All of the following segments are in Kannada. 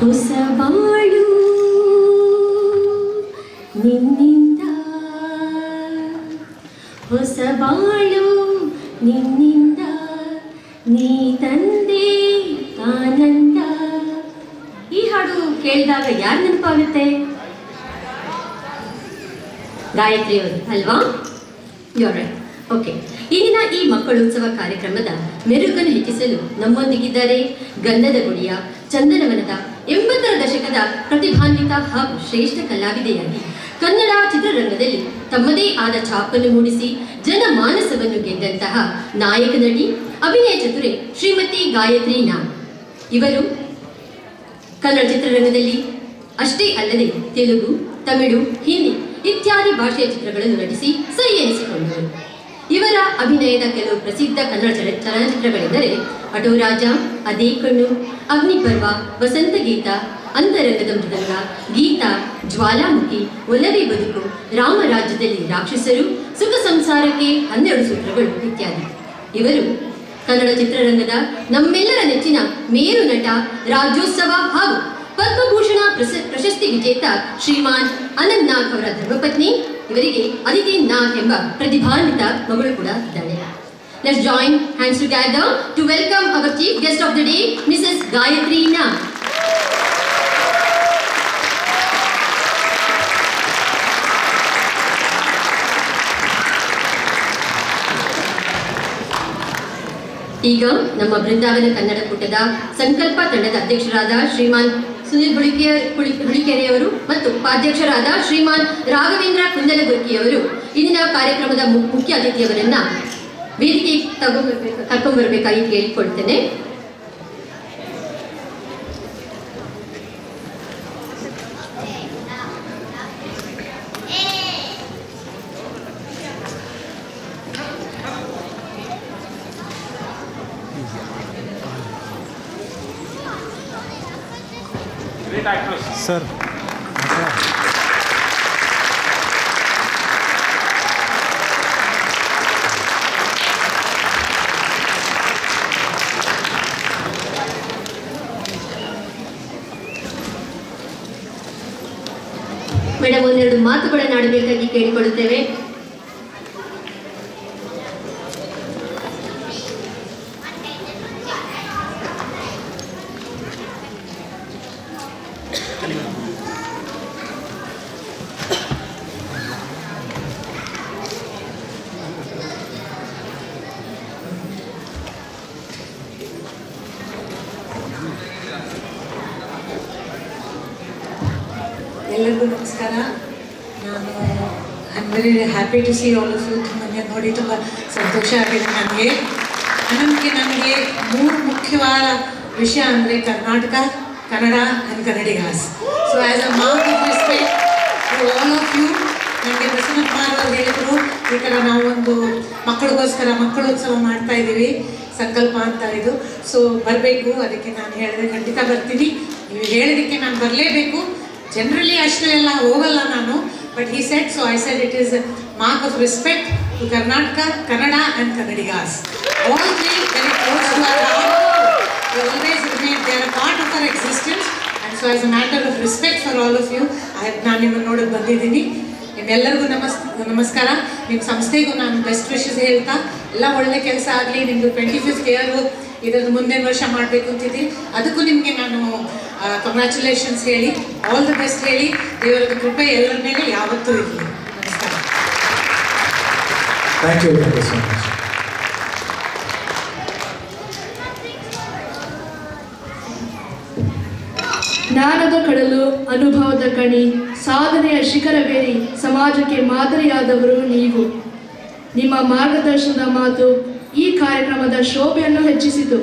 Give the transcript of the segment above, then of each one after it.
ಹೊಸ ಬಾಳು ನಿನ್ನಿಂದ. ಹೊಸ ಬಾಳು ನಿನ್ನಿಂದ. ನೀ ತಂದೆ ಆನಂದ. ಈ ಹಾಡು ಕೇಳಿದಾಗ ಯಾರು ನೆನಪಾಗುತ್ತೆ? ಗಾಯತ್ರಿಯವರು, ಅಲ್ವಾ? ರೈಟ್ ಓಕೆ ಇಂದಿನ ಈ ಮಕ್ಕಳೋತ್ಸವ ಕಾರ್ಯಕ್ರಮದ ಮೆರುಗನ್ನು ಹೆಚ್ಚಿಸಲು ನಮ್ಮೊಂದಿಗಿದ್ದಾರೆ ಗಂಧದ ಗುಡಿಯ ಚಂದನವನದ ಎಂಬತ್ತರ ದಶಕದ ಪ್ರತಿಭಾನ್ವಿತ ಹಾಗೂ ಶ್ರೇಷ್ಠ ಕಲಾವಿದೆಯಾಗಿ ಕನ್ನಡ ಚಿತ್ರರಂಗದಲ್ಲಿ ತಮ್ಮದೇ ಆದ ಛಾಪನ್ನು ಮೂಡಿಸಿ ಜನಮಾನಸವನ್ನು ಗೆದ್ದಂತಹ ನಾಯಕ ನಟಿ ಅಭಿನಯ ಚತುರೆ ಶ್ರೀಮತಿ ಗಾಯತ್ರಿ ನಾಗ್. ಇವರು ಕನ್ನಡ ಚಿತ್ರರಂಗದಲ್ಲಿ ಅಷ್ಟೇ ಅಲ್ಲದೆ ತೆಲುಗು, ತಮಿಳು, ಹಿಂದಿ ಇತ್ಯಾದಿ ಭಾಷೆಯ ಚಿತ್ರಗಳನ್ನು ನಟಿಸಿ ಸೈ ಎನಿಸಿಕೊಂಡರು ಇವರ ಅಭಿನಯದ ಕೆಲವು ಪ್ರಸಿದ್ಧ ಕನ್ನಡ ಚಲ ಚಲನಚಿತ್ರಗಳೆಂದರೆ ಅಟೋರಾಜ ಅದೇ ಕಣ್ಣು. ಅಗ್ನಿಪರ್ವ ವಸಂತ ಗೀತ, ಅಂತರಂಗದ ಮೃದಂಗ. ಗೀತ, ಜ್ವಾಲಾಮುಖಿ, ಒಲವೇ ಬದುಕು. ರಾಮರಾಜ್ಯದಲ್ಲಿ ರಾಕ್ಷಸರು, ಸುಖ ಸಂಸಾರಕ್ಕೆ ಹನ್ನೆರಡು ಸೂತ್ರಗಳು ಇತ್ಯಾದಿ. ಇವರು ಕನ್ನಡ ಚಿತ್ರರಂಗದ ನಮ್ಮೆಲ್ಲರ ನೆಚ್ಚಿನ ಮೇರು ನಟ, ರಾಜ್ಯೋತ್ಸವ ಹಾಗೂ ಪದ್ಮಭೂಷಣ ಪ್ರಶ- ಪ್ರಶಸ್ತಿ ವಿಜೇತ ಶ್ರೀಮಾನ್ ಅನಂತ್ ನಾಗ್ ಅವರ ಧರ್ಮಪತ್ನಿ. ಇವರಿಗೆ ಅದಿತಿ ನಾಗ್ ಎಂಬ ಪ್ರತಿಭಾನ್ವಿತ ಮಗಳು ಕೂಡ ಇದ್ದಾಳೆ. Let's join hands together to welcome our chief guest of the day Mrs. Gayatri Na. ಈಗ ನಮ್ಮ ಬೃಂದಾವನ ಕನ್ನಡ ಕೂಟದ ಸಂಕಲ್ಪ ತಂಡದ ಅಧ್ಯಕ್ಷರಾದ ಶ್ರೀಮಾನ್ ಸುನಿಲ್ ಹುಳಿಕೆಯರ್ ಹುಳಿ ಹುಳಿಕೆರೆಯವರು ಮತ್ತು ಉಪಾಧ್ಯಕ್ಷರಾದ ಶ್ರೀಮಾನ್ ರಾಘವೇಂದ್ರ ಕುಂದಲಗುರ್ಕಿಯವರು ಇಂದಿನ ಕಾರ್ಯಕ್ರಮದ ಮುಖ್ಯ ಅತಿಥಿಯವರನ್ನ ವೇದಿಕೆ ತಗೊಂಡ್ಬರ್ಬೇಕು ಕರ್ಕೊಂಡ್ಬರ್ಬೇಕಾಗಿ ಕೇಳಿಕೊಳ್ತೇನೆ. ಸರ್ ಮೇಡಮ್ ಒಂದೆರಡು ಮಾತುಗಳನ್ನು ಆಡಬೇಕಾಗಿ ಕೇಳಿಕೊಳ್ಳುತ್ತೇವೆ ಎಲ್ಲರಿಗೂ ನಮಸ್ಕಾರ ನಾನು I very happy to see all of you ನಿಮ್ಮನ್ನು ನೋಡಿ, ತುಂಬ ಸಂತೋಷ ಆಗಿದೆ ನನಗೆ. ನನಗೆ ನನಗೆ ಮೂರು ಮುಖ್ಯವಾದ ವಿಷಯ ಅಂದರೆ Karnataka, Kannada and Kannadigas so as a mark of respect to all of you ನನಗೆ ಪ್ರಸನ್ನಕುಮಾರ್ ಅವರು ಹೇಳಿದರು, ಈ ಥರ ನಾವೊಂದು ಮಕ್ಕಳಿಗೋಸ್ಕರ ಮಕ್ಕಳೋತ್ಸವ ಮಾಡ್ತಾ ಇದ್ದೀವಿ ಸಂಕಲ್ಪ ಅಂತ ಇದು. ಸೊ ಬರಬೇಕು, ಅದಕ್ಕೆ ನಾನು ಹೇಳಿದೆ ಖಂಡಿತ ಬರ್ತೀನಿ. ನೀವು ಹೇಳೋದಕ್ಕೆ ನಾನು ಬರಲೇಬೇಕು. ಜನರಲಿ ಅಷ್ಟು ಎಲ್ಲ ಹೋಗಲ್ಲ ನಾನು ಬಟ್ ಈ set so I set it is mark of respect to Karnataka Kannada and Kannadigas all are of existence and so as a matter of respect for all of you ನಾನು ನಿಮ್ಮನ್ನು ನೋಡೋಕ್ಕೆ ಬಂದಿದ್ದೀನಿ. ನಿಮ್ಮೆಲ್ಲರಿಗೂ ನಮಸ್, ನಮಸ್ಕಾರ. ನಿಮ್ಮ ಸಂಸ್ಥೆಗೂ ನಾನು ಬೆಸ್ಟ್ ವಿಶಸ್ ಹೇಳ್ತಾ, ಎಲ್ಲ ಒಳ್ಳೆ ಕೆಲಸ ಆಗಲಿ ನಿಮ್ಮದು ಟ್ವೆಂಟಿ ಫಿಫ್ತ್ ಇಯರು ಇದನ್ನು ಮುಂದಿನ ವರ್ಷ ಮಾಡಬೇಕು ಅಂತಿದ್ದೀನಿ. ಅದಕ್ಕೂ ನಿಮಗೆ ನಾನು ಕಂಗ್ರ್ಯಾಚುಲೇಷನ್ಸ್ ಹೇಳಿ. ಆಲ್ ದ ಬೆಸ್ಟ್ ಹೇಳಿ. ದೇವರ ಕೃಪೆ ಎಲ್ಲರ ಮೇಲೆ ಯಾವತ್ತೂ ಇರಲಿ. Thank you thank you so much ಜ್ಞಾನದ ಕಡಲು ಅನುಭವದ ಕಣಿ ಸಾಧನೆಯ ಶಿಖರವೇರಿ ಸಮಾಜಕ್ಕೆ ಮಾದರಿಯಾದವರು ನೀವು. ನಿಮ್ಮ ಮಾರ್ಗದರ್ಶನದ ಮಾತು ಈ ಕಾರ್ಯಕ್ರಮದ ಶೋಭೆಯನ್ನು ಹೆಚ್ಚಿಸಿತು.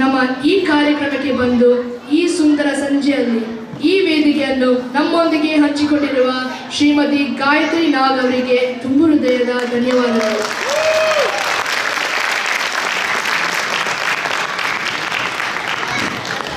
ನಮ್ಮ ಈ ಕಾರ್ಯಕ್ರಮಕ್ಕೆ ಬಂದು ಈ ಸುಂದರ ಸಂಜೆಯಲ್ಲಿ ಈ ವೇದಿಕೆಯನ್ನು ನಮ್ಮೊಂದಿಗೆ ಹಂಚಿಕೊಂಡಿರುವ ಶ್ರೀಮತಿ ಗಾಯತ್ರಿ ನಾಗ್ ಅವರಿಗೆ ತುಂಬು ಹೃದಯದ ಧನ್ಯವಾದಗಳು.